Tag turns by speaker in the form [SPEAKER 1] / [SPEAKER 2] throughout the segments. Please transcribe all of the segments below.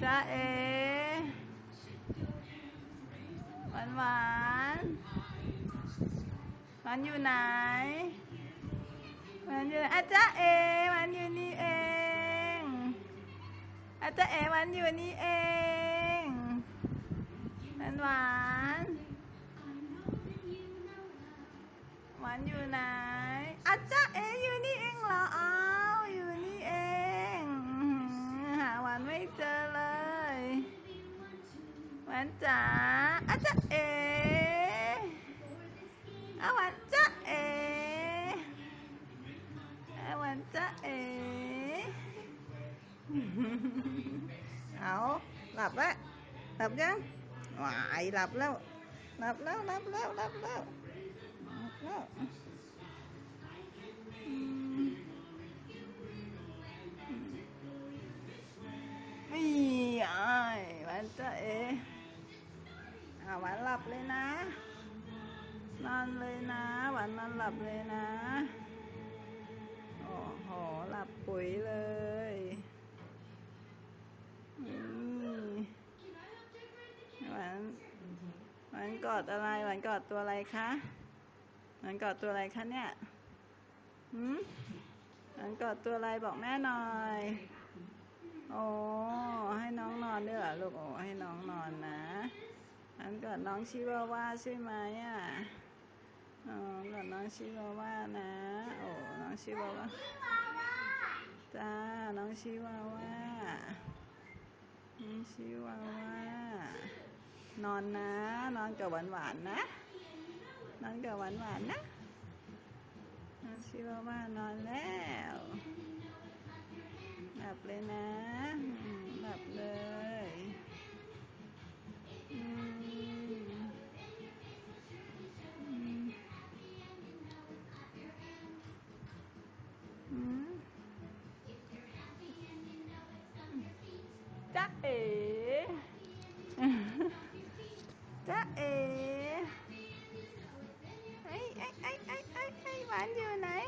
[SPEAKER 1] Cha ế Vãn vãn Vãn như này. Vãn như này. À cha ế Vãn như ni à, dạ, ê À cha ế Vãn như ni ê Vãn vãn Vãn như này. À dạ, cha ế hoàn trả á chắc ế á hoàn trả ế á hoàn trả ế ảo lập á lập chứ ngoại lập lâu lập lâu lập lâu lập lâu lập lâu เลยนะ นอนเลยนะ หวานนอนหลับเลยนะโอ้โหหลับปุ๋ยเลยหวานหวานกอดอะไรหวานกอดตัวอะไรคะหวานกอดตัวอะไรคะเนี่ยหืมหวานกอดตัวอะไรบอกแม่หน่อยโอ้ให้น้องนอนด้วยเหรอลูกโอ้ให้น้องนอนนะ อันก่อนน้องชิวาว่าใช่ไหมอะอ๋อก่อนน้องชิวาว่านะ โอ้น้องชิวาว่าจ้า น้องชิวาว่าน้องชิวาว่านอนนะ นอนกับหวานหวานนะ นอนกับหวานหวานนะ น้องชิวาว่านอนแล้วหลับเลยนะหลับเลย Bán như nãy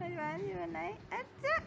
[SPEAKER 1] Anh bán như nãy Ách chắc